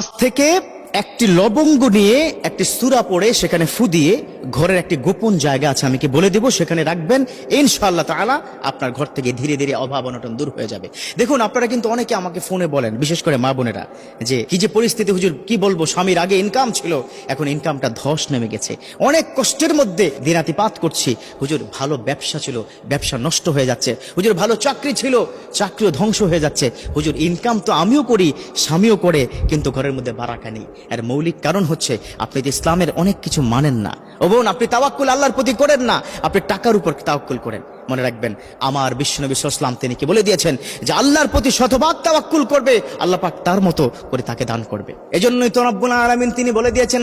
আজ থেকে একটি লবঙ্গ নিয়ে একটি সুরা পড়ে সেখানে ফু দিয়ে ঘরের একটি গোপন জায়গা আছে, আমি কি বলে দেব? সেখানে রাখবেন। ইনশাআল্লাহ তাআলা আপনার ঘর থেকে ধীরে ধীরে অভাব অনটন দূর হয়ে যাবে। দেখুন, আপনারা কিন্তু অনেকে আমাকে ফোনে বলেন, বিশেষ করে মা বোনেরা, যে কি যে পরিস্থিতি, হুজুর, কি বলব, স্বামীর আগে ইনকাম ছিল, এখন ইনকামটা ধস নেমে গেছে। অনেক কষ্টের মধ্যে দিনাতিপাত করছি। হুজুর, ভালো ব্যবসা ছিল, ব্যবসা নষ্ট হয়ে যাচ্ছে। হুজুর, ভালো চাকরি ছিল, চাকরিও ধ্বংস হয়ে যাচ্ছে। হুজুর ইনকাম তো আমিও করি, স্বামীও করে, কিন্তু ঘরের মধ্যে বারাকা নেই। এর মৌলিক কারণ হচ্ছে, আপনি তো ইসলামের অনেক কিছু মানেন না। ও বোন আপনি তাওয়াক্কুল আল্লাহর প্রতি করেন না আপনি টাকার উপর তাওয়াক্কুল করেন। মনে রাখবেন, আমার বিশ্বনবী ইসলাম তিনি কি বলে দিয়েছেন? যে আল্লাহর প্রতি শতভাগ তাওয়াক্কুল করবে, আল্লাহ পাক তার মতো করে তাকে দান করবে। এজন্যই তো রব্বুল আলামিন তিনি বলে দিয়েছেন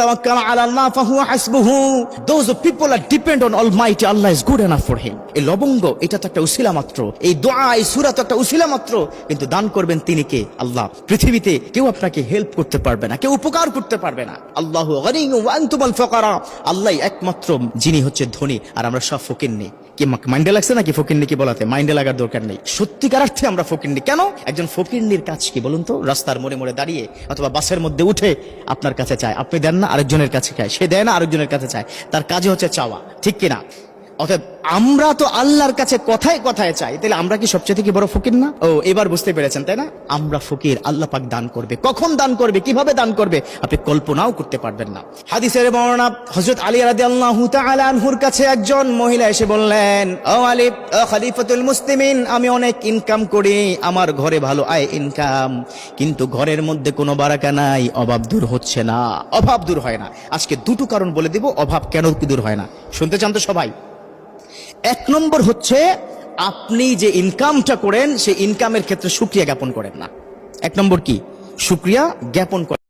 তাওয়াক্কাল আলা আল্লাহ ফাহুয়া হাসবুহু। Those people are depend on almighty Allah is good enough for him এই লবঙ্গ, এটা তো একটা উসিলা মাত্র। এই দোয়া, এই সূরা তো একটা উসিলা মাত্র। কিন্তু দান করবেন তিনি কে? আল্লাহ। পৃথিবীতে কেউ আপনাকে হেল্প করতে পারবে না, কেউ উপকার করতে পারবে না। আল্লাহু আল্লাহ একমাত্র যিনি হচ্ছে ধনী, আর আমরা সব ফকির নেই কি মাইন্ডে লাগছে নাকি ফকিরনি কি বলাতে? মাইন্ডে লাগার দরকার নেই। সত্যিকার অর্থে আমরা ফকিরনি কেন? একজন ফকিরনির কাজ কি বলুন তো? রাস্তার মোড়ে মোড়ে দাঁড়িয়ে অথবা বাসের মধ্যে উঠে আপনার কাছে চায়। আপনি দেন না, আরেকজনের কাছে চায়। সে দেয় না, আরেকজনের কাছে চায়। তার কাজে হচ্ছে চাওয়া। ঠিক কিনা? অতএব আমরা তো আল্লাহর কাছে কথায় কথায় চাই। তাহলে আমরা কি সবচেয়ে থেকে বড় ফকির না? ও, এবার বুঝতে পেরেছেন, তাই না? আমরা ফকির, আল্লাহ পাক দান করবে। কখন দান করবে, কীভাবে দান করবে, আপনি কল্পনাও করতে পারবেন না। হাদিসের বর্ণনা, হযরত আলী রাদিয়াল্লাহু তাআলা আনহুর কাছে একজন মহিলা এসে বললেন, ও আলী খলিফাতুল মুসলিমিন, আমি অনেক ইনকাম করি, আমার ঘরে ভালো আয় ইনকাম কিন্তু ঘরের মধ্যে কোনো বারাকা নাই, অভাব দূর হচ্ছে না। অভাব দূর হয় না। আজকে দুটো কারণ বলে দিব, অভাব কেন দূর হয় না? শুনতে চান তো সবাই? এক নম্বর হচ্ছে, আপনি যে ইনকামটা করেন, সেই ইনকামের ক্ষেত্রে সুক্রিয়া জ্ঞাপন করেন না। এক নম্বর কি? সুক্রিয়া জ্ঞাপন করেন।